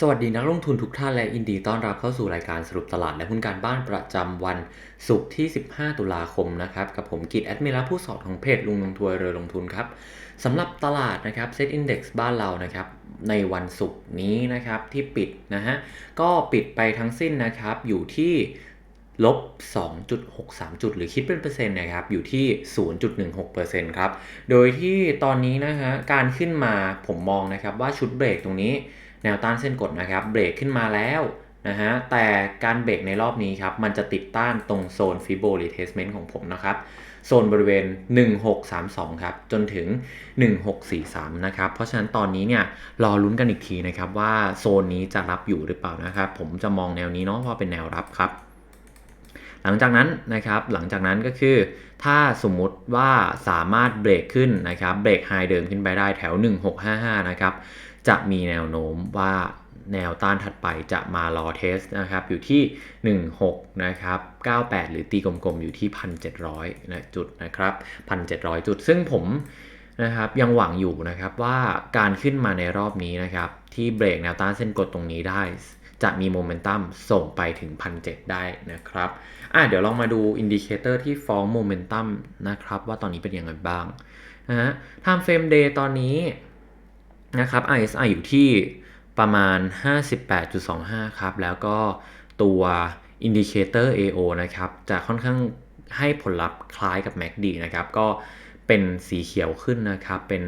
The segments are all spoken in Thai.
สวัสดีนักลงทุนทุกท่านและยินดีต้อนรับเข้าสู่รายการสรุปตลาดและหุ้นการบ้านประจำวันศุกร์ที่ 15 ตุลาคมนะครับกับผมกิตแอดมินและผู้สอบของเพจลุงลงทัวร์เรือลงทุนครับสำหรับตลาดนะครับเซ็ตอินดี x บ้านเรานะครับในวันศุกร์นี้นะครับที่ปิดนะฮะก็ปิดไปทั้งสิ้นนะครับอยู่ที่ลบ 2.63 จุด หรือคิดเป็นเปอร์เซ็นต์นะครับ อยู่ที่ 0.16%ครับ โดยที่ตอนนี้นะฮะ การขึ้นมาผมมองนะครับว่าชุดเบรกตรงนี้ แนวต้านเส้นกดนะครับเบรกขึ้นมาแล้วนะฮะแต่การเบรกในรอบนี้ครับมันจะติดต้านตรงโซนฟิโบรีเทสเมนต์ของผมนะครับโซนบริเวณ 1632 ครับ จนถึง 1643 นะครับ เพราะฉะนั้นตอนนี้เนี่ยรอลุ้นกันอีกทีนะครับ ว่าโซนนี้จะรับอยู่หรือเปล่านะครับ ผมจะมองแนวนี้เนาะว่าเป็นแนวรับครับ หลังจากนั้นนะครับหลังจากนั้นก็คือ ถ้าสมมุติว่าสามารถเบรกขึ้นนะครับเบรกไฮเดิมขึ้นไปได้แถว 1655 นะครับ จะมีแนวโน้มว่าแนวต้านถัดไปจะมารอเทสนะครับ อยู่ที่ 16 นะครับ 98 หรือตีกลมๆ อยู่ที่ 1,700นะจุดนะครับ 1,700 จุด ซึ่งผมนะครับยังหวังอยู่นะครับว่าการขึ้นมาในรอบนี้นะครับ ที่เบรกแนวต้านเส้นกดตรงนี้ได้ จะมีโมเมนตัมส่งไปถึง 1,700 ได้นะครับอะเดี๋ยวลองมาดูอินดิเคเตอร์ที่ฟ้องโมเมนตัมนะครับ ว่าตอนนี้เป็นยังไงบ้างนะฮะ time frame day ตอนนี้ นะครับ RSI อยู่ที่ประมาณ 58.25 ครับ แล้วก็ตัว Indicator AO นะครับ จะค่อนข้างให้ผลลัพธ์คล้ายกับ MACD นะครับ ก็เป็นสีเขียวขึ้นนะครับ เป็น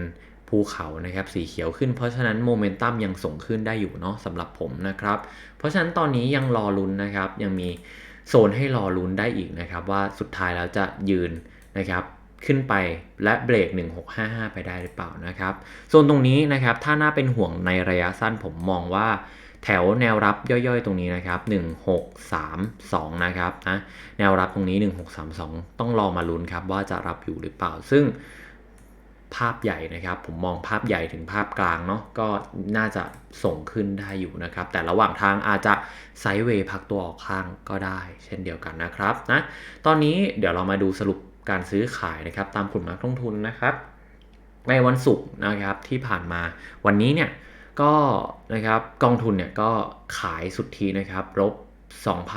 ภูเขานะครับสีเขียวขึ้นเพราะฉะนั้นโมเมนตัมยังส่งขึ้นได้อยู่เนาะสำหรับผมนะครับ เพราะฉะนั้นตอนนี้ยังรอลุ้นนะครับ ยังมีโซนให้รอลุ้นได้อีกนะครับ ว่าสุดท้ายแล้วจะยืนนะครับ ขึ้นไปและเบรก 1655 ไปได้หรือเปล่านะครับโซนตรงนี้นะครับถ้าน่าเป็นห่วงในระยะสั้นผมมองว่าแถวแนวรับย่อยๆ ตรงนี้นะครับ1632 นะครับนะแนวรับตรงนี้ 1632 ต้องรอมาลุ้นครับว่าจะรับอยู่หรือเปล่า ซึ่งภาพใหญ่นะครับ ผมมองภาพใหญ่ถึงภาพกลางเนาะก็น่าจะส่งขึ้นได้อยู่นะครับ แต่ระหว่างทางอาจจะไซด์เวย์พักตัวออกข้างก็ได้ เช่นเดียวกันนะครับนะตอนนี้เดี๋ยวเรามาดูสรุป การซื้อขายนะครับตามกลุ่มนักลงทุนนะครับ ในวันศุกร์นะครับที่ผ่านมาวันนี้เนี่ยก็นะครับกองทุนเนี่ยก็ขายสุทธินะครับลบ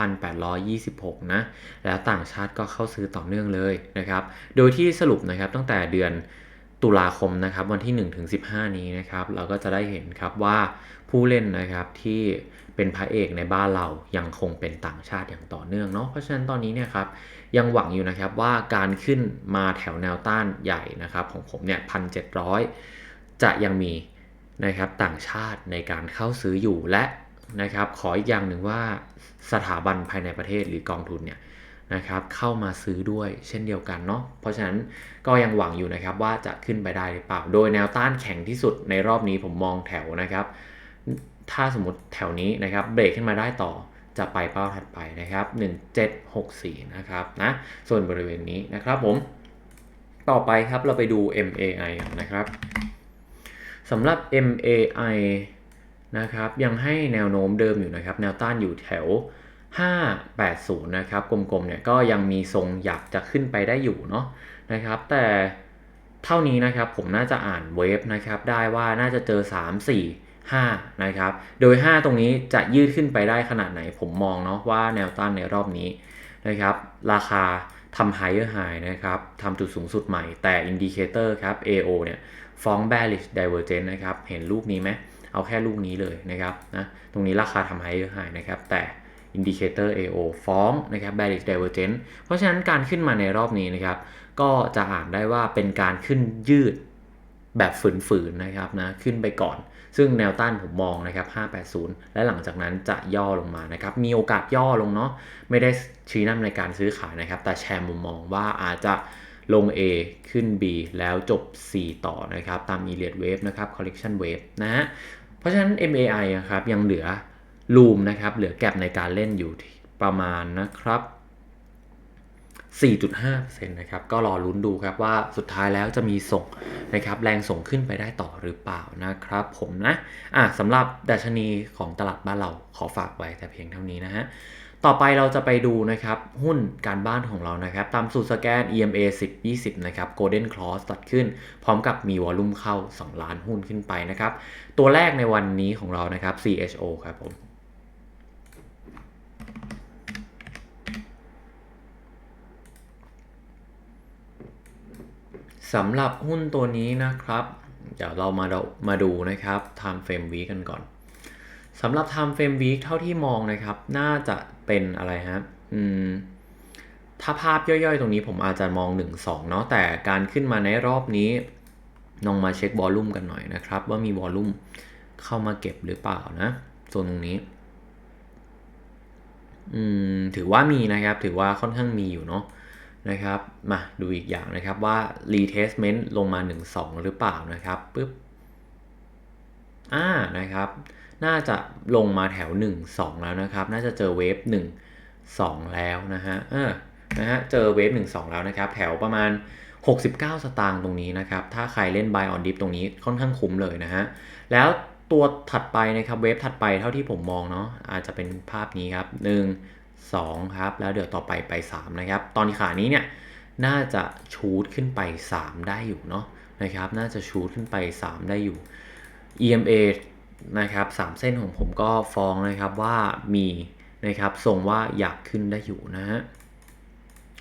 2,826 นะ แล้วต่างชาติก็เข้าซื้อต่อเนื่องเลยนะครับ โดยที่สรุปนะครับตั้งแต่เดือนตุลาคมนะครับวันที่1ถึง15 นี้นะครับ เราก็จะได้เห็นครับว่าผู้เล่นนะครับที่ เป็นพระเอกในบ้านเรายังคงเป็นต่างชาติอย่างต่อเนื่องเนาะเพราะฉะนั้นตอนนี้เนี่ยครับยังหวังอยู่นะครับว่าการขึ้นมาแถวแนวต้านใหญ่นะครับของผมเนี่ยพันเจะยังมีนะครับต่างชาติในการเข้าซื้ออยู่และนะครับขออีกอย่างหนึ่งว่าสถาบันภายในประเทศหรือกองทุนเนี่ยนะครับเข้ามาซื้อด้วยเช่นเดียวกันเนาะเพราะฉะนั้นก็ยังหวังอยู่นะครับว่าจะขึ้นไปได้หรือเปล่า โดยแนวต้านแข็งที่สุดในรอบนี้ผมมองแถวนะครับ ถ้าสมมติแถวนี้นะครับเบรกขึ้นมาได้ต่อจะไปเป้าถัดไปนะครับ 1764 นะครับนะส่วนบริเวณนี้นะครับผม ต่อไปครับเราไปดู MAI นะครับสำหรับ MAI นะครับยังให้แนวโน้มเดิมอยู่นะครับ แนวต้านอยู่แถว 580 นะครับกลมๆเนี่ยก็ยังมีทรงอยากจะขึ้นไปได้อยู่เนาะนะครับ แต่เท่านี้นะครับผมน่าจะอ่านเวฟนะครับได้ว่าน่าจะเจอ 3 4 5 นะครับ โดย 5 ตรงนี้จะยืดขึ้นไปได้ขนาดไหน ผมมองเนาะว่าแนวต้านในรอบนี้นะครับ ราคาทำ higher high นะครับทำจุดสูงสุดใหม่แต่อินดิเคเตอร์ครับ AO เนี่ยฟ้อง bearish divergence นะครับ เห็นลูกนี้ไหมเอาแค่ลูกนี้เลยนะครับนะตรงนี้ราคาทำ higher high นะครับ แต่อินดิเคเตอร์ AO ฟ้องนะครับ bearish divergence เพราะฉะนั้นการขึ้นมาในรอบนี้นะครับ ก็จะอ่านได้ว่าเป็นการขึ้นยืด แบบฝืนๆนะครับนะขึ้นไปก่อน ซึ่งแนวต้านผมมองนะครับ 580 และหลังจากนั้นจะย่อลงมานะครับ มีโอกาสย่อลงเนาะไม่ได้ชี้นำในการซื้อขายนะครับ แต่แชร์มุมมองว่าอาจจะลง A ขึ้น B แล้วจบ C ต่อนะครับ ตาม e l i o t Wave นะครับ Collection Wave นะฮะเพราะฉะนั้น MAI นะครับยังเหลือลูมนะครับเหลือแก็บในการเล่นอยู่ประมาณนะครับ 4.5%นะครับก็รอลุ้นดูครับว่าสุดท้ายแล้วจะมีส่งนะครับแรงส่งขึ้นไปได้ต่อหรือเปล่านะครับผมนะอะสำหรับดัชนีของตลาดบ้านเราขอฝากไว้แต่เพียงเท่านี้นะฮะต่อไปเราจะไปดูนะครับหุ้นการบ้านของเรานะครับตามสูตรสแกน EMA 10 20 นะครับ Golden Cross ตัดขึ้น พร้อมกับมีวอลุ่มเข้า 2 ล้านหุ้นขึ้นไปนะครับ ตัวแรกในวันนี้ของเรานะครับ CHO ครับผม สำหรับหุ้นตัวนี้นะครับ เดี๋ยวเรามาดูมาดูนะครับ time frame week กันก่อนสำหรับ time frame week เท่าที่มองนะครับ น่าจะเป็นอะไรฮะอืมถ้าภาพย่อยๆ ตรงนี้ผมอาจจะมอง 1 2 เนาะแต่การขึ้นมาในรอบนี้ลองมาเช็ควอลลุ่มกันหน่อยนะครับ ว่ามีวอลลุ่มเข้ามาเก็บหรือเปล่านะส่วนตรงนี้ อืมถือว่ามีนะครับ ถือว่าค่อนข้างมีอยู่เนาะ นะครับ มาดูอีกอย่างนะครับว่า retestment ลงมา 1 2 หรือเปล่านะครับปึ๊บอ่านะครับ น่าจะลงมาแถว 1 2 แล้วนะครับ น่าจะเจอเวฟ1 2 แล้วนะฮะเออนะฮะเจอเวฟ1 2 แล้วนะครับ แถวประมาณ 69 สตางค์ตรงนี้นะครับ ถ้าใครเล่น buy on dip ตรงนี้ค่อนข้างคุ้มเลยนะฮะแล้วตัวถัดไปนะครับเวฟถัดไปเท่าที่ผมมองเนาะอาจจะเป็นภาพนี้ครับ 1 2 ครับ แล้วเดี๋ยวต่อไปไป 3 นะครับ ตอนขานี้เนี่ยน่าจะชูดขึ้นไป 3 ได้อยู่เนาะนะครับ น่าจะชูดขึ้นไป 3 ได้อยู่ EMA นะครับ3เส้นของผมก็ฟ้องนะครับว่ามีนะครับทรงว่าอยากขึ้นได้อยู่นะฮะ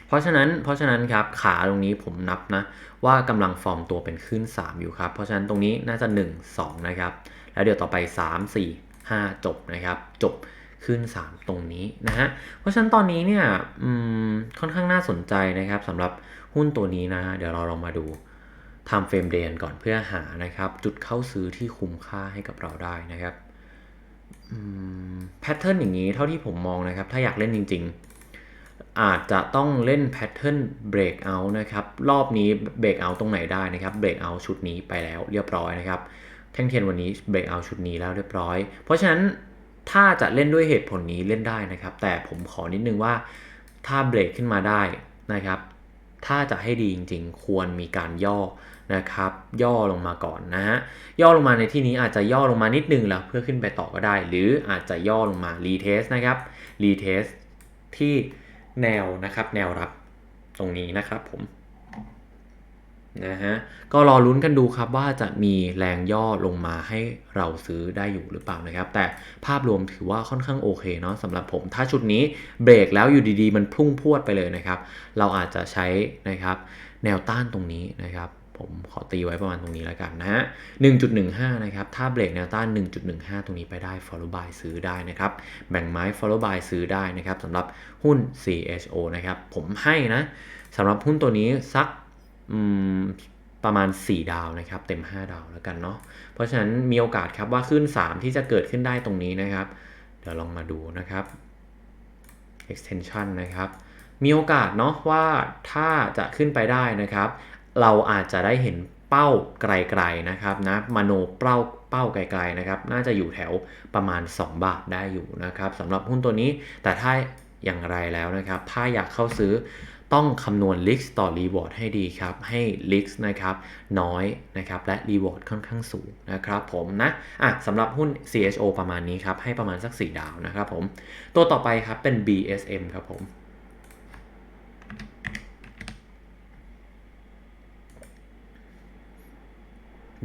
เพราะฉะนั้นเพราะฉะนั้นครับขาตรงนี้ผมนับนะว่ากำลังฟอร์มตัวเป็นขึ้น 3 อยู่ครับ เพราะฉะนั้นตรงนี้น่าจะ 1 2 นะครับ แล้วเดี๋ยวต่อไป 3 4 5 จบนะครับ จบ ขึ้น 3 ตรงนี้นะฮะ เพราะฉะนั้นตอนนี้เนี่ยค่อนข้างน่าสนใจนะครับสำหรับหุ้นตัวนี้นะ เดี๋ยวเราลองมาดู time frame day ก่อนเพื่อหานะครับ จุดเข้าซื้อที่คุ้มค่าให้กับเราได้นะครับแพทเทิร์นอย่างนี้เท่าที่ผมมองนะครับ ถ้าอยากเล่นจริง ๆ อาจจะต้องเล่นแพทเทิร์น breakout นะครับ รอบนี้ breakout ตรงไหนได้นะครับ breakout ชุดนี้ไปแล้วเรียบร้อยนะครับ แท่งเทียนวันนี้ breakout ชุดนี้แล้วเรียบร้อย เพราะฉะนั้น ถ้าจะเล่นด้วยเหตุผลนี้เล่นได้นะครับ แต่ผมขอนิดนึงว่าถ้าเบรกขึ้นมาได้นะครับ ถ้าจะให้ดีจริงๆ ควรมีการย่อนะครับ ย่อลงมาก่อนนะฮะย่อลงมาในที่นี้อาจจะย่อลงมานิดนึงแล้วเพื่อขึ้นไปต่อก็ได้ หรืออาจจะย่อลงมารีเทสนะครับรีเทสที่แนวนะครับ แนวรับตรงนี้นะครับผม นะฮะก็รอลุ้นกันดูครับว่าจะมีแรงย่อลงมาให้เราซื้อได้อยู่หรือเปล่านะครับ แต่ภาพรวมถือว่าค่อนข้างโอเคเนาะสำหรับผม ถ้าชุดนี้เบรกแล้วอยู่ดีๆ มันพุ่งพวดไปเลยนะครับ เราอาจจะใช้นะครับแนวต้านตรงนี้นะครับ ผมขอตีไว้ประมาณตรงนี้แล้วกันนะฮะ 1.15 นะครับ ถ้าเบรกแนวต้าน 1.15 ตรงนี้ไปได้ follow by ซื้อได้นะครับ แบ่งไม้ follow by ซื้อได้นะครับสำหรับหุ้น CHO นะครับ ผมให้นะสำหรับหุ้นตัวนี้สัก ประมาณ 4 ดาวนะครับ เต็ม 5 ดาวแล้วกันเนาะเพราะฉะนั้นมีโอกาสครับว่าขึ้น 3 ที่จะเกิดขึ้นได้ตรงนี้นะครับ เดี๋ยวลองมาดูนะครับ extension นะครับ มีโอกาสเนาะว่าถ้าจะขึ้นไปได้นะครับ เราอาจจะได้เห็นเป้าไกลๆนะครับนะมโนเป้าเป้าไกลๆนะครับ น่าจะอยู่แถวประมาณ 2 บาทได้อยู่นะครับสำหรับหุ้นตัวนี้แต่ถ้าอย่างไรแล้วนะครับ ถ้าอยากเข้าซื้อ ต้องคำนวณ risk ต่อ reward ให้ดีครับ ให้ risk นะครับน้อยนะครับและ reward ค่อนข้างสูงนะครับผมนะอะสำหรับหุ้น CHO ประมาณนี้ครับ ให้ประมาณสัก 4 ดาวนะครับผม ตัวต่อไปครับเป็น BSM ครับผม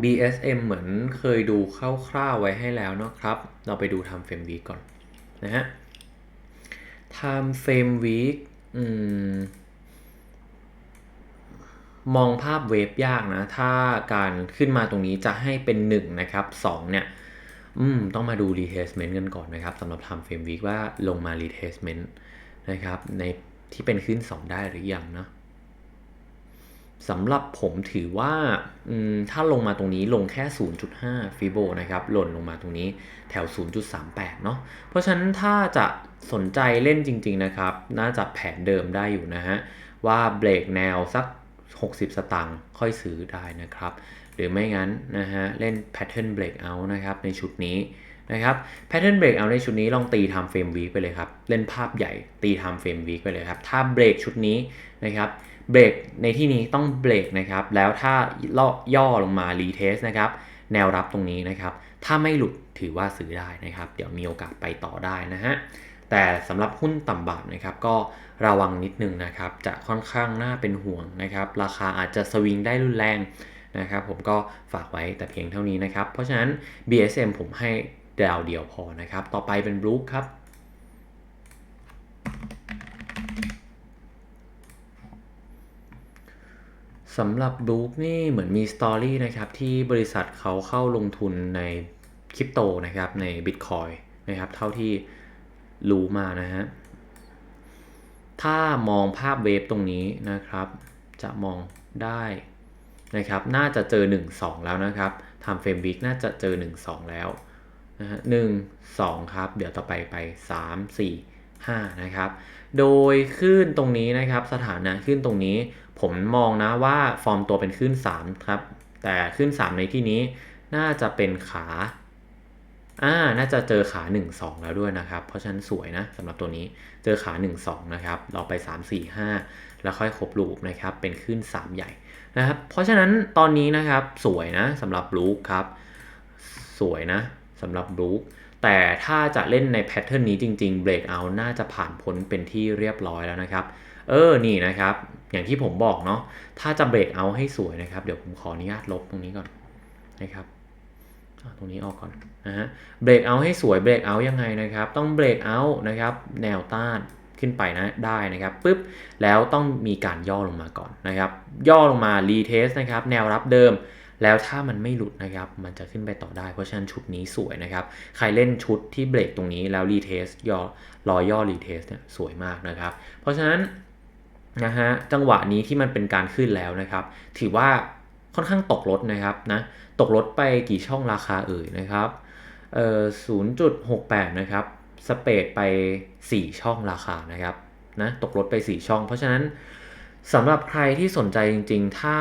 BSM เหมือนเคยดูคร่าวๆไว้ให้แล้วนะครับ เราไปดู Time Frame Week ก่อนนะฮะ Time Frame Week อืม มองภาพเวฟยากนะ ถ้าการขึ้นมาตรงนี้จะให้เป็น1นะครับ2เนี่ยอืมต้องมาดู retestment กันก่อนนะครับสำหรับ time frame week ว่าลงมา retestment นะครับ ในที่เป็นขึ้น 2 ได้หรือยังนะสำหรับผมถือว่าถ้าลงมาตรงนี้ลงแค่ 0.5 ฟิโบนะครับ หล่นลงมาตรงนี้แถว 0.38 เนาะเพราะฉะนั้นถ้าจะสนใจเล่นจริง ๆ นะครับ น่าจะแผนเดิมได้อยู่นะฮะ ว่าเบรกแนวสัก 60 สตางค์ค่อยซื้อได้นะครับ หรือไม่งั้นนะฮะเล่น pattern breakout นะครับในชุดนี้นะครับ pattern breakout ในชุดนี้ลองตี time frame week ไปเลยครับ เล่นภาพใหญ่ตี time frame week ไปเลยครับ ถ้าเบรกชุดนี้นะครับเบรกในที่นี้ต้องเบรกนะครับ แล้วถ้าย่อลงมารีเทสนะครับ แนวรับตรงนี้นะครับ ถ้าไม่หลุดถือว่าซื้อได้นะครับ เดี๋ยวมีโอกาสไปต่อได้นะฮะ แต่สำหรับหุ้นต่ำบาทนะครับก็ระวังนิดนึงนะครับ จะค่อนข้างน่าเป็นห่วงนะครับ ราคาอาจจะสวิงได้รุนแรงนะครับ ผมก็ฝากไว้แต่เพียงเท่านี้นะครับ เพราะฉะนั้น BSM ผมให้ดาวเดียวพอนะครับ ต่อไปเป็น Brook ครับสำหรับบ o ๊กนี่เหมือนมีสตอรี่นะครับ ที่บริษัทเขาเข้าลงทุนในคริปโตนะครับ ใน Bitcoin นะครับ เท่าที่ รู้มานะฮะ ถ้ามองภาพเวฟตรงนี้นะครับ จะมองได้นะครับ น่าจะเจอ 1 2 แล้วนะครับทำเฟรมวิกน่าจะเจอ 1 2 แล้วนะฮะหนึ่งสองครับ เดี๋ยวต่อไปไป3 4 5นะครับ โดยขึ้นตรงนี้นะครับ สถานะขึ้นตรงนี้ ผมมองนะว่าฟอร์มตัวเป็นขึ้น3ครับ แต่ขึ้น3ในที่นี้น่าจะเป็นขา อ่า น่าจะเจอขา 1 2 แล้วด้วยนะครับ เพราะฉะนั้นสวยนะสำหรับตัวนี้ เจอขา 1 2 นะครับ เราไป 3 4 5 แล้วค่อยครบลูปนะครับ เป็นขึ้น 3 ใหญ่นะครับ เพราะฉะนั้นตอนนี้นะครับสวยนะสำหรับลูกครับ สวยนะสำหรับลูกแต่ถ้าจะเล่นในแพทเทิร์นนี้จริงๆเบรกเอาน่าจะผ่านพ้นเป็นที่เรียบร้อยแล้วนะครับ เออ นี่นะครับ อย่างที่ผมบอกเนาะ ถ้าจะเบรกเอาให้สวยนะครับ เดี๋ยวผมขออนุญาตลบตรงนี้ก่อนนะครับ ตรงนี้ออกก่อนนะฮะเบรกเอาให้สวยเบรกเอายังไงนะครับ ต้องเบรกเอานะครับแนวต้านขึ้นไปนะได้นะครับปุ๊บแล้วต้องมีการย่อลงมาก่อนนะครับ ย่อลงมารีเทสนะครับ แนวรับเดิม แล้วถ้ามันไม่หลุดนะครับ มันจะขึ้นไปต่อได้ เพราะฉะนั้นชุดนี้สวยนะครับ ใครเล่นชุดที่เบรกตรงนี้แล้วรีเทสย่อรอย่อรีเทสเนี่ยสวยมากนะครับ เพราะฉะนั้นนะฮะจังหวะนี้ที่มันเป็นการขึ้นแล้วนะครับ ถือว่า ค่อนข้างตกรถนะครับนะตกรถไปกี่ช่องราคาเอ่ยนะครับเอ่อ0.68 นะครับสเปดไป 4 ช่องราคานะครับนะตกรถไป 4 ช่อง เพราะฉะนั้นสำหรับใครที่สนใจจริง ๆ ถ้า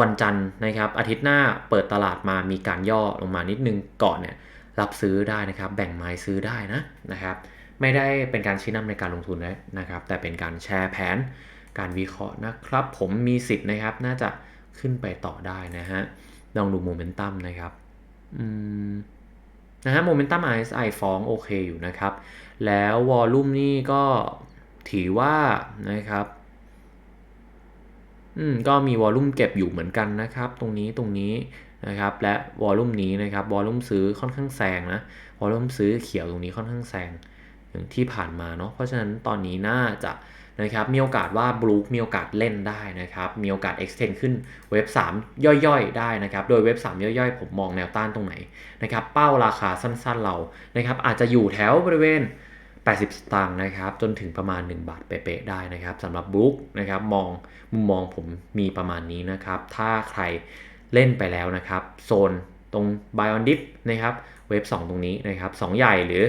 วันจันทร์นะครับ อาทิตย์หน้าเปิดตลาดมามีการย่อลงมานิดนึงก่อนเนี่ยรับซื้อได้นะครับ แบ่งไม้ซื้อได้นะนะครับ ไม่ได้เป็นการชี้นำในการลงทุนนะครับ แต่เป็นการแชร์แผน การวิเคราะห์นะครับ ผมมีสิทธิ์นะครับ น่าจะ ขึ้นไปต่อได้นะฮะ ลองดูโมเมนตัมนะครับอืมนะฮะโมเมนตัม RSI ฟ้องโอเคอยู่นะครับ แล้ววอลลุ่มนี่ก็ถือว่านะครับอืมก็มีวอลลุ่มเก็บอยู่เหมือนกันนะครับ ตรงนี้ตรงนี้นะครับ และวอลลุ่มนี้นะครับวอลลุ่มซื้อค่อนข้างแซงนะวอลลุ่มซื้อเขียวตรงนี้ค่อนข้างแซงอย่างที่ผ่านมาเนาะเพราะฉะนั้นตอนนี้น่าจะ นะครับมีโอกาสว่าบลูคมีโอกาสเล่นได้นะครับมีโอกาส extend ขึ้นเว็บ 3 ย่อยๆ ได้นะครับโดยเว็บ 3 ย่อยๆ ผมมองแนวต้านตรงไหนนะครับเป้าราคาสั้นๆเรานะครับอาจจะอยู่แถวบริเวณ 80 สตางค์นะครับจนถึงประมาณ 1 บาทเป๊ะๆได้นะครับสำหรับบลูคนะครับมองมุมมองผมมีประมาณนี้นะครับถ้าใครเล่นไปแล้วนะครับโซนตรง buy on dip นะครับเว็บ 2 ตรงนี้นะครับ2ใหญ่หรือ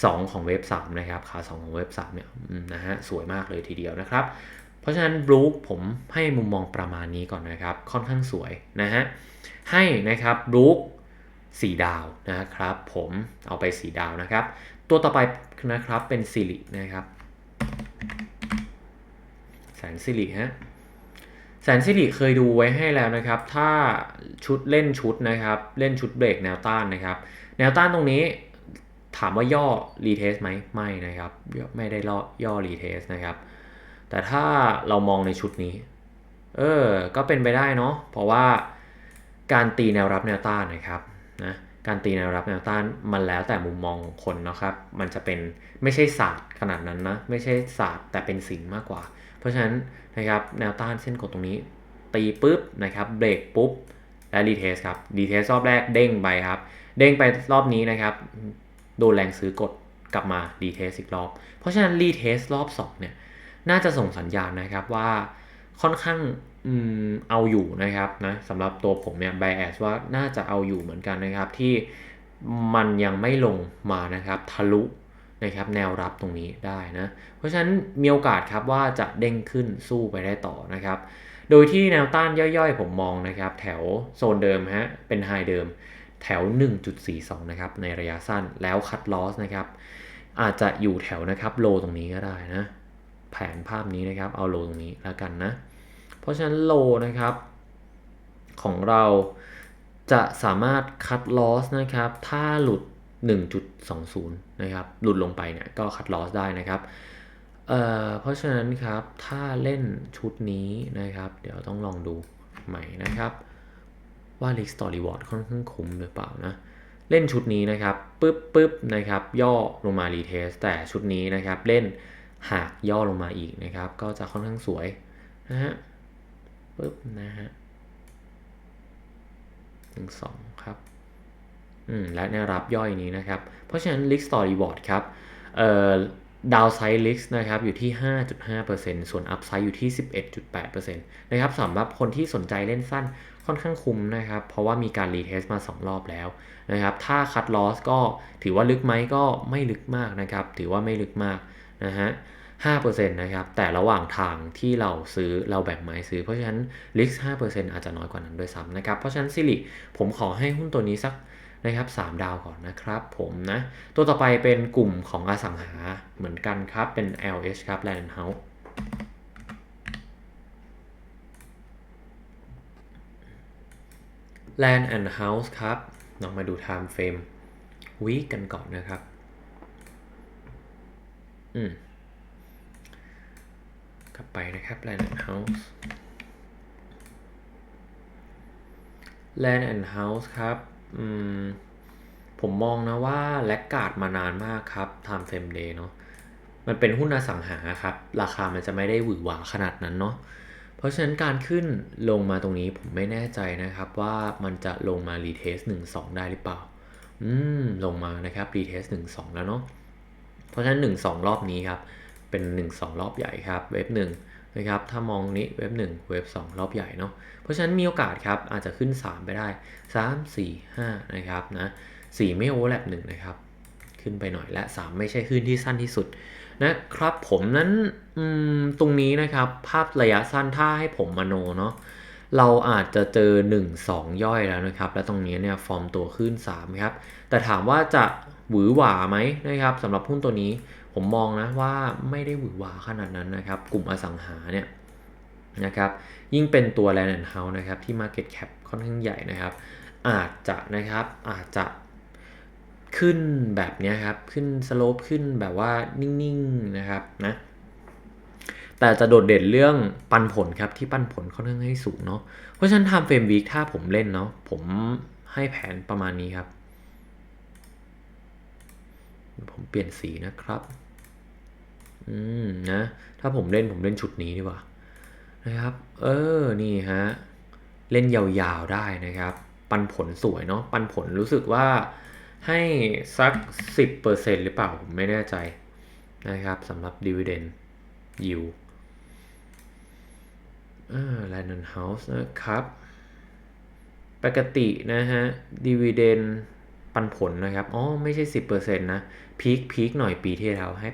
2 ของเว็บ3นะครับขา2ของเว็บ3เนี่ยนะฮะสวยมากเลยทีเดียวนะครับ เพราะฉะนั้นบลูคผมให้มุมมองประมาณนี้ก่อนนะครับ ค่อนข้างสวยนะฮะให้นะครับบลูคสี่ดาวนะครับผมเอาไป4ดาวนะครับ ตัวต่อไปนะครับเป็นซิลินะครับแสนซิลิฮะแสนสิริเคยดูไว้ให้แล้วนะครับ ถ้าชุดเล่นชุดนะครับ เล่นชุดเบรกแนวต้านนะครับ แนวต้านตรงนี้ ถามว่าย่อรีเทสไหมไม่นะครับ ไม่ได้ย่อย่อรีเทสนะครับ แต่ถ้าเรามองในชุดนี้ เออ ก็เป็นไปได้เนาะเพราะว่าการตีแนวรับแนวต้านนะครับนะการตีแนวรับแนวต้านมันแล้วแต่มุมมองของคนนะครับ มันจะเป็นไม่ใช่ศาสตร์ขนาดนั้นนะ ไม่ใช่ศาสตร์แต่เป็นศิลป์มากกว่า เพราะฉะนั้นนะครับแนวต้านเส้นกดตรงนี้ ตีปุ๊บนะครับเบรกปุ๊บและรีเทสครับรีเทสรอบแรกเด้งไปครับ เด้งไปรอบนี้นะครับ โดนแรงซื้อกดกลับมารีเทสอีกรอบ เพราะฉะนั้นรีเทสรอบ2เนี่ยน่าจะส่งสัญญาณนะครับว่าค่อนข้างอืมเอาอยู่นะครับนะสำหรับตัวผมเนี่ยไบแอสว่าน่าจะเอาอยู่เหมือนกันนะครับ ที่มันยังไม่ลงมานะครับทะลุนะครับแนวรับตรงนี้ได้นะเพราะฉะนั้นมีโอกาสครับว่าจะเด้งขึ้นสู้ไปได้ต่อนะครับ โดยที่แนวต้านย่อยๆ ผมมองนะครับ แถวโซนเดิมฮะเป็นไฮเดิม แถว 1.42 นะครับ ในระยะสั้นแล้วคัดลอสนะครับ อาจจะอยู่แถวนะครับโลตรงนี้ก็ได้นะ แผนภาพนี้นะครับ เอาโลตรงนี้แล้วกันนะ เพราะฉะนั้นโลนะครับ ของเราจะสามารถคัดลอสนะครับ ถ้าหลุด 1.20 นะครับ หลุดลงไปเนี่ยก็คัดลอสได้นะครับเอ่อเพราะฉะนั้นครับ ถ้าเล่นชุดนี้นะครับ เดี๋ยวต้องลองดูใหม่นะครับ ว่า r i s k Story Reward ค่อนข้างคุ้มหรือเปล่านะ เล่นชุดนี้นะครับปึ๊บปึ๊บนะครับ ย่อลงมารีเทสแต่ชุดนี้นะครับ เล่นหากย่อลงมาอีกนะครับ ก็จะค่อนข้างสวยนะฮะปึ๊บนะฮะหนึ่งสองครับอืมและแนวรับย่อยนี้นะครับ เพราะฉะนั้น Risk Story Reward ครับเอ่อดาวไซด์ลิกนะครับอยู่ที่ 5.5%ส่วนอัพไซด์อยู่ที่ 11.8%นะครับสำหรับคนที่สนใจเล่นสั้น ค่อนข้างคุ้มนะครับ เพราะว่ามีการรีเทสมา 2 รอบแล้วนะครับถ้าคัดลอสก็ถือว่าลึกไหมก็ไม่ลึกมากนะครับ ถือว่าไม่ลึกมากนะฮะ5%นะครับ แต่ระหว่างทางที่เราซื้อเราแบ่งไม้ซื้อ เพราะฉะนั้น risk 5%อาจจะน้อยกว่านั้นด้วยซ้ำนะครับ เพราะฉะนั้นซิลิผมขอให้หุ้นตัวนี้สักนะครับ3ดาวก่อนนะครับผมนะ ตัวต่อไปเป็นกลุ่มของอสังหาเหมือนกันครับ เป็น LH ครับ Land House Land and House ครับลองมาดู time frame week กันก่อนนะครับ อืมกลับไปนะครับ Land and House Land and House ครับ อืม ผมมองนะว่าแลกการ์ดมานานมากครับ Time Frame Day เนาะ มันเป็นหุ้นอสังหาครับ ราคามันจะไม่ได้หวือหวาขนาดนั้นเนาะ เพราะฉะนั้นการขึ้นลงมาตรงนี้ผมไม่แน่ใจนะครับว่ามันจะลงมารีเทส1 2 ได้หรือเปล่า อืม ลงมานะครับรีเทส1 2 แล้วเนาะ เพราะฉะนั้น 1 2 รอบนี้ครับ เป็น 1 2 รอบใหญ่ครับ เว็บ1นะครับ ถ้ามองนี้เว็บ1เว็บ2 รอบใหญ่เนาะ เพราะฉะนั้นมีโอกาสครับอาจจะขึ้น 3 ไปได้ 3 4 5 นะครับนะ4ไม่โอเวอร์แลป1นะครับ ขึ้นไปหน่อยและ 3 ไม่ใช่ขึ้นที่สั้นที่สุด นะครับผมนั้นตรงนี้นะครับ ภาพระยะสั้นถ้าให้ผมมโนเนาะเราอาจจะเจอ 1 2 ย่อยแล้วนะครับ และตรงนี้เนี่ยฟอร์มตัวขึ้น 3 ครับ แต่ถามว่าจะหวือหวาไหมนะครับสำหรับหุ้นตัวนี้ผมมองนะว่าไม่ได้หวือหวาขนาดนั้นนะครับ กลุ่มอสังหาเนี่ยนะครับ ยิ่งเป็นตัว Land and House นะครับที่ Market Cap ค่อนข้างใหญ่นะครับ อาจจะนะครับอาจจะ ขึ้นแบบนี้ครับ ขึ้นสโลปขึ้นแบบว่านิ่งๆนะครับนะแต่จะโดดเด่นเรื่องปันผลครับที่ปันผลค่อนข้างให้สูงเนาะเพราะฉะนั้นทำเฟรมวีคถ้าผมเล่นเนาะผมให้แผนประมาณนี้ครับ ผมเปลี่ยนสีนะครับ อืมนะ ถ้าผมเล่นผมเล่นชุดนี้ดีกว่านะครับ เออนี่ฮะเล่นยาวๆได้นะครับ ปันผลสวยเนาะปันผลรู้สึกว่า ให้สัก 10%หรือเปล่า ผมไม่แน่ใจนะครับสำหรับ dividend yield อ่า Land House นะครับ ปกตินะฮะ dividend ปันผลนะครับ อ๋อ ไม่ใช่ 10%นะ พีคพีคหน่อยปีที่แล้วให้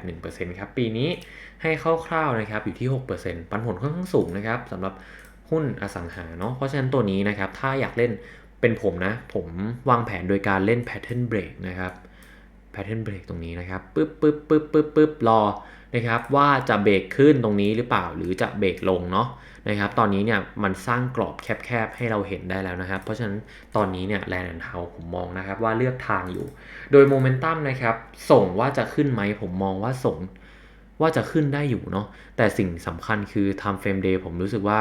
8.81%ครับ ปีนี้ให้คร่าวๆนะครับ อยู่ที่ 6%ปันผลค่อนข้างสูงนะครับสำหรับหุ้นอสังหาเนาะ เพราะฉะนั้นตัวนี้นะครับ ถ้าอยากเล่น เป็นผมนะ ผมวางแผนโดยการเล่น pattern break นะครับ pattern break ตรงนี้นะครับปึ๊บปึ๊บปึ๊บปึ๊บปึ๊บรอนะครับว่าจะเบรกขึ้นตรงนี้หรือเปล่าหรือจะเบรกลงเนาะนะครับ ตอนนี้เนี่ยมันสร้างกรอบแคบๆให้เราเห็นได้แล้วนะครับ เพราะฉะนั้นตอนนี้เนี่ยแลนด์เฮาผมมองนะครับว่าเลือกทางอยู่ โดยโมเมนตัมนะครับ ส่งว่าจะขึ้นไหมผมมองว่าส่งว่าจะขึ้นได้อยู่เนาะแต่สิ่งสำคัญคือ time frame day ผมรู้สึกว่า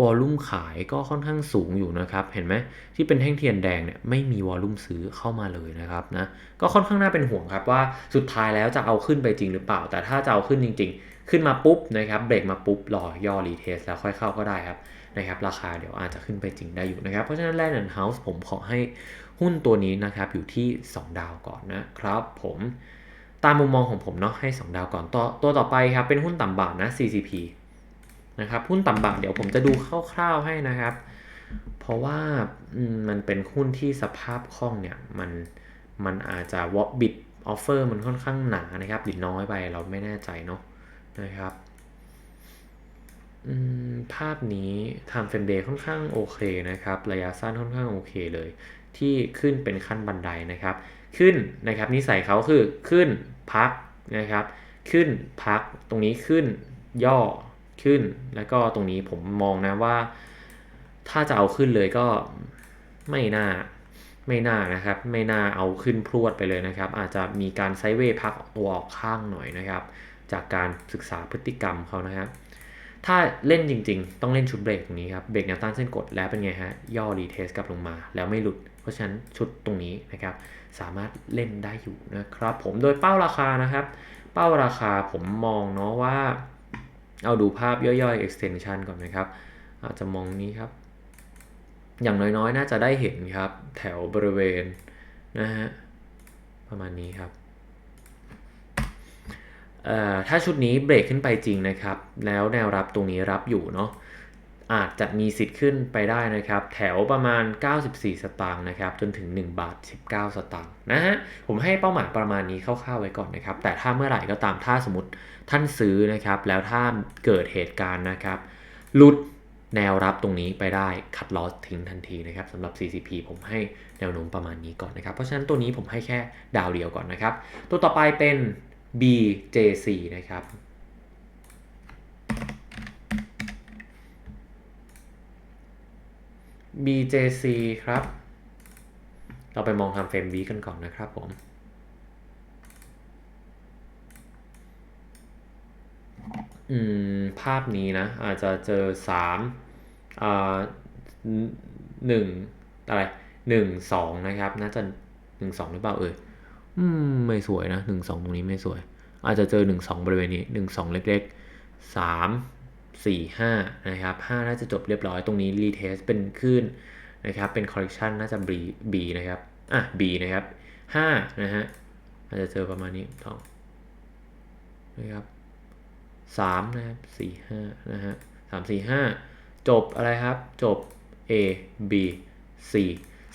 วอลลุ่มขายก็ค่อนข้างสูงอยู่นะครับ เห็นไหมที่เป็นแท่งเทียนแดงเนี่ยไม่มีวอลลุ่มซื้อเข้ามาเลยนะครับนะก็ค่อนข้างน่าเป็นห่วงครับว่าสุดท้ายแล้วจะเอาขึ้นไปจริงหรือเปล่า แต่ถ้าจะเอาขึ้นจริง ๆ ขึ้นมาปุ๊บนะครับเบรกมาปุ๊บรอย่อรีเทสแล้วค่อยเข้าก็ได้ครับนะครับราคาเดี๋ยวอาจจะขึ้นไปจริงได้อยู่นะครับเพราะฉะนั้นแลนด์เฮาส์ผมขอให้หุ้นตัวนี้นะครับอยู่ที่ 2 ดาวก่อนนะครับผมตามมุมมองของผมเนาะให้ 2 ดาวก่อนตัวตัวต่อไปครับเป็นหุ้นต่ำบาทนะ CCP นะครับหุ้นต่ำบาทเดี๋ยวผมจะดูคร่าวๆให้นะครับ เพราะว่ามันเป็นหุ้นที่สภาพคล่องเนี่ยมันมันอาจจะวอบิดออฟเฟอร์มันค่อนข้างหนานะครับหรือน้อยไปเราไม่แน่ใจเนาะนะครับภาพนี้ time frame day ค่อนข้างโอเคนะครับ ระยะสั้นค่อนข้างโอเคเลย ที่ขึ้นเป็นขั้นบันไดนะครับ ขึ้นนะครับนิสัยเขาคือขึ้นพักนะครับ ขึ้นพักตรงนี้ขึ้นย่อ ขึ้น แล้วก็ตรงนี้ผมมองนะว่า ถ้าจะเอาขึ้นเลยก็ไม่น่าไม่น่านะครับ ไม่น่าเอาขึ้นพรวดไปเลยนะครับ อาจจะมีการไซเวย์พักตัวออกข้างหน่อยนะครับ จากการศึกษาพฤติกรรมเขานะครับ ถ้าเล่นจริงๆ ต้องเล่นชุดเบรกตรงนี้ครับ เบรกแนวต้านเส้นกดแล้วเป็นไงฮะ ย่อรีเทสกลับลงมา แล้วไม่หลุด เพราะฉะนั้นชุดตรงนี้นะครับ สามารถเล่นได้อยู่นะครับ ผมโดยเป้าราคานะครับ เป้าราคาผมมองเนาะว่า เอาดูภาพย่อยๆ extension ก่อนนะครับ อาจจะมองนี้ครับ อย่างน้อยๆ น่าจะได้เห็นครับ แถวบริเวณนะฮะประมาณนี้ครับถ้าชุดนี้เบรกขึ้นไปจริงนะครับ แล้วแนวรับตรงนี้รับอยู่เนาะอาจจะมีสิทธิ์ขึ้นไปได้นะครับ แถวประมาณ 94 สตางค์นะครับ จนถึง 1 บาท 19 สตางค์นะฮะผมให้เป้าหมายประมาณนี้คร่าวๆไว้ก่อนนะครับ แต่ถ้าเมื่อไหร่ก็ตามถ้าสมมติ ท่านซื้อนะครับ แล้วถ้าเกิดเหตุการณ์นะครับหลุดแนวรับตรงนี้ไปได้คัดลอสทิ้งทันทีนะครับสำหรับ CCP ผมให้แนวโน้มประมาณนี้ก่อนนะครับ เพราะฉะนั้นตัวนี้ผมให้แค่ดาวเดียวก่อนนะครับ ตัวต่อไปเป็น BJC นะครับ BJC ครับ เราไปมองทำเฟรมวีกันก่อนนะครับผม อืมภาพนี้นะ อาจจะเจอสามอ่าหนึ่งอะไรหนึ่งสองนะครับ น่าจะหนึ่งสองหรือเปล่าเอ่ยอืมไม่สวยนะหนึ่งสองตรงนี้ไม่สวย อาจจะเจอหนึ่งสองบริเวณนี้หนึ่งสองเล็กๆสามสี่ห้านะครับห้าน่าจะจบเรียบร้อยตรงนี้รีเทสเป็นขึ้นนะครับ เป็นคอลเลกชันน่าจะ B B นะครับ อะ B นะครับห้านะฮะอาจจะเจอประมาณนี้สองนะครับ สามนะครับสี่ห้านะฮะสามสี่ห้าจบอะไรครับ จบ A B C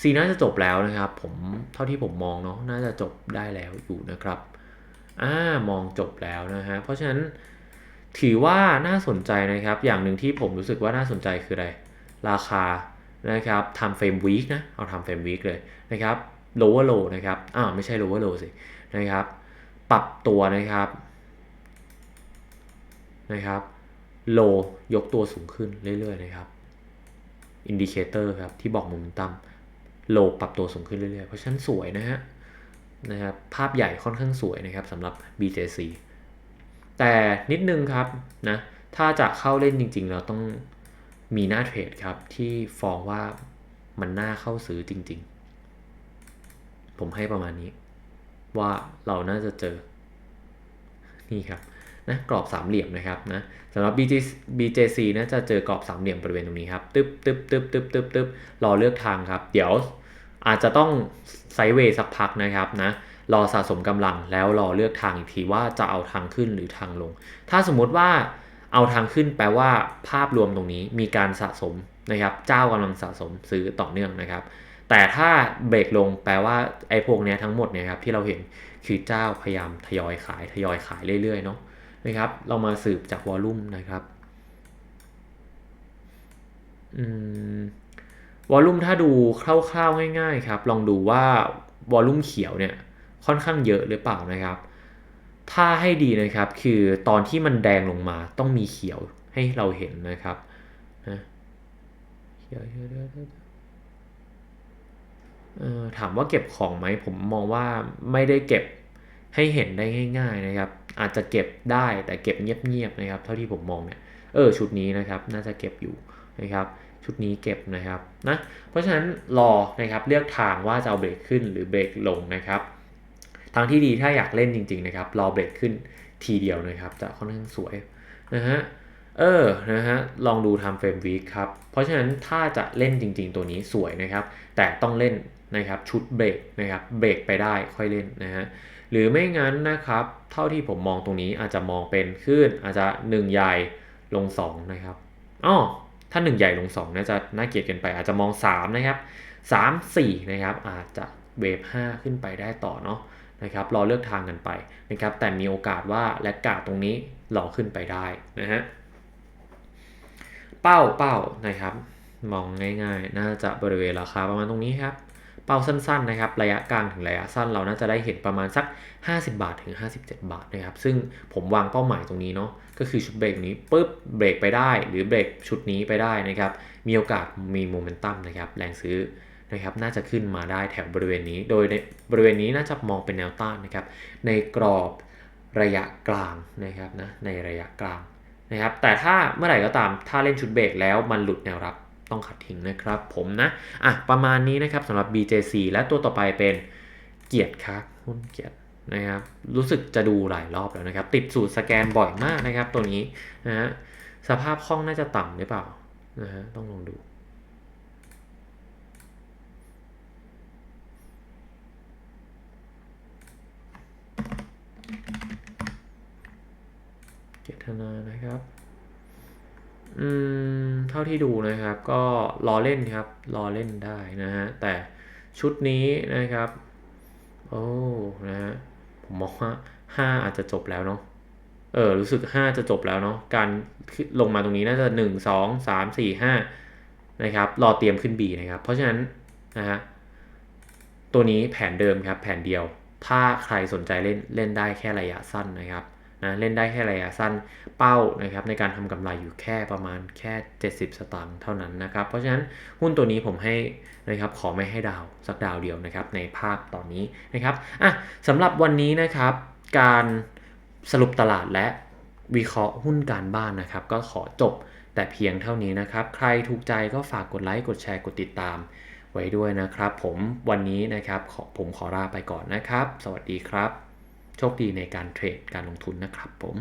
C น่าจะจบแล้วนะครับ ผมเท่าที่ผมมองเนาะน่าจะจบได้แล้วอยู่นะครับอ่ามองจบแล้วนะฮะเพราะฉะนั้นถือว่าน่าสนใจนะครับ อย่างหนึ่งที่ผมรู้สึกว่าน่าสนใจคืออะไร ราคานะครับทำเฟรมวีคนะ เอาทำเฟรมวีคเลยนะครับ lower low นะครับ อ้าวไม่ใช่ lower low สินะครับ ปรับตัวนะครับ นะครับ low ยกตัวสูงขึ้นเรื่อยๆนะครับอินดิเคเตอร์ครับที่บอกโมเมนตัมโลปรับตัวสูงขึ้นเรื่อยๆ เพราะฉะนั้นสวยนะฮะนะครับภาพใหญ่ค่อนข้างสวยนะครับสำหรับ BJC แต่นิดนึงครับนะถ้าจะเข้าเล่นจริงๆ เราต้องมีหน้าเทรดครับ ที่ฟองว่ามันน่าเข้าซื้อจริงๆ ผมให้ประมาณนี้ ว่าเราน่าจะเจอ นี่ครับ นะกรอบสามเหลี่ยมนะครับนะสำหรับ BJ BJC นะจะเจอกรอบสามเหลี่ยมบริเวณตรงนี้ครับตึ๊บตึ๊บตึ๊บตึ๊บตึ๊บตึ๊บรอเลือกทางครับ เดี๋ยวอาจจะต้องไซเวย์สักพักนะครับนะรอสะสมกำลังแล้วรอเลือกทางอีกทีว่าจะเอาทางขึ้นหรือทางลง ถ้าสมมุติว่าเอาทางขึ้นแปลว่าภาพรวมตรงนี้มีการสะสมนะครับ เจ้ากำลังสะสมซื้อต่อเนื่องนะครับ แต่ถ้าเบรกลงแปลว่าไอ้พวกนี้ทั้งหมดเนี่ยครับที่เราเห็นคือเจ้าพยายามทยอยขายทยอยขายเรื่อยๆเนาะ นะครับ เรามาสืบจากวอลลุ่มนะครับวอลลุ่มถ้าดูคร่าวๆง่ายๆครับ ลองดูว่าวอลลุ่มเขียวเนี่ยค่อนข้างเยอะหรือเปล่านะครับ ถ้าให้ดีนะครับคือตอนที่มันแดงลงมาต้องมีเขียวให้เราเห็นนะครับนะเขียวถามว่าเก็บของไหมผมมองว่าไม่ได้เก็บ ให้เห็นได้ง่าย ๆนะครับ อาจจะเก็บได้แต่เก็บเงียบๆนะครับ เท่าที่ผมมองเนี่ยเออชุดนี้นะครับน่าจะเก็บอยู่นะครับชุดนี้เก็บนะครับนะเพราะฉะนั้นรอนะครับเลือกทางว่าจะเอาเบรกขึ้นหรือเบรกลงนะครับทางที่ดีถ้าอยากเล่นจริง ๆ นะครับ รอเบรกขึ้นทีเดียวนะครับ จะค่อนข้างสวยนะฮะเออนะฮะลองดูทำเฟรมวีคครับ เพราะฉะนั้นถ้าจะเล่นจริง ๆ ตัวนี้สวยนะครับ แต่ต้องเล่นนะครับชุดเบรกนะครับเบรกไปได้ค่อยเล่นนะฮะ หรือไม่งั้นนะครับ เท่าที่ผมมองตรงนี้อาจจะมองเป็นขึ้นอาจจะ 1 ใหญ่ลง 2 นะครับอ๋อถ้า 1 ใหญ่ลง2น่าจะน่าเกลียดกันไป อาจจะมอง 3 นะครับ 3 4 นะครับ อาจจะเวฟ5ขึ้นไปได้ต่อเนาะนะครับรอเลือกทางกันไปนะครับ แต่มีโอกาสว่าและกาดตรงนี้รอขึ้นไปได้นะฮะเป้าเป้านะครับ มองง่ายๆ น่าจะบริเวณราคาประมาณตรงนี้ครับ เป้าสั้นๆนะครับระยะกลางถึงระยะสั้นเราน่าจะได้เห็นประมาณสัก 50 บาทถึง 57 บาทนะครับซึ่งผมวางเป้าหมายตรงนี้เนาะก็คือชุดเบรกนี้ปุ๊บเบรกไปได้หรือเบรกชุดนี้ไปได้นะครับมีโอกาสมีโมเมนตัมนะครับแรงซื้อนะครับน่าจะขึ้นมาได้แถวบริเวณนี้ โดยในบริเวณนี้น่าจะมองเป็นแนวต้านนะครับในกรอบระยะกลางนะครับนะในระยะกลางนะครับแต่ถ้าเมื่อไหร่ก็ตามถ้าเล่นชุดเบรกแล้วมันหลุดแนวรับ ต้องขัดทิ้งนะครับผมนะอะประมาณนี้นะครับสำหรับ BJC และตัวต่อไปเป็นเกียรติครับหุ้นเกียรตินะครับรู้สึกจะดูหลายรอบแล้วนะครับ ติดสูตรสแกนบ่อยมากนะครับ ตัวนี้นะฮะสภาพคล่องน่าจะต่ำหรือเปล่านะฮะต้องลองดูเกียรตินานะครับ อืมเท่าที่ดูนะครับ ก็รอเล่นครับรอเล่นได้นะฮะแต่ชุดนี้นะครับโอ้นะฮะผมมองว่าห้าอาจจะจบแล้วเนาะเออรู้สึกห้าจะจบแล้วเนาะการลงมาตรงนี้น่าจะหนึ่งสองสามสี่ห้านะครับรอเตรียมขึ้น B นะครับ เพราะฉะนั้นนะฮะตัวนี้แผนเดิมครับแผนเดียว ถ้าใครสนใจเล่นเล่นได้แค่ระยะสั้นนะครับ นะเล่นได้แค่ระยะสั้นเป้านะครับในการทำกำไรอยู่แค่ประมาณแค่ 70 สตางค์เท่านั้นนะครับ เพราะฉะนั้นหุ้นตัวนี้ผมให้นะครับขอไม่ให้ดาวสักดาวเดียวนะครับในภาพตอนนี้นะครับอะสำหรับวันนี้นะครับ การสรุปตลาดและวิเคราะห์หุ้นการบ้านนะครับ ก็ขอจบแต่เพียงเท่านี้นะครับ ใครถูกใจก็ฝากกดไลค์กดแชร์กดติดตามไว้ด้วยนะครับ ผมวันนี้นะครับผมขอลาไปก่อนนะครับ สวัสดีครับ โชคดีในการเทรดการลงทุนนะครับผม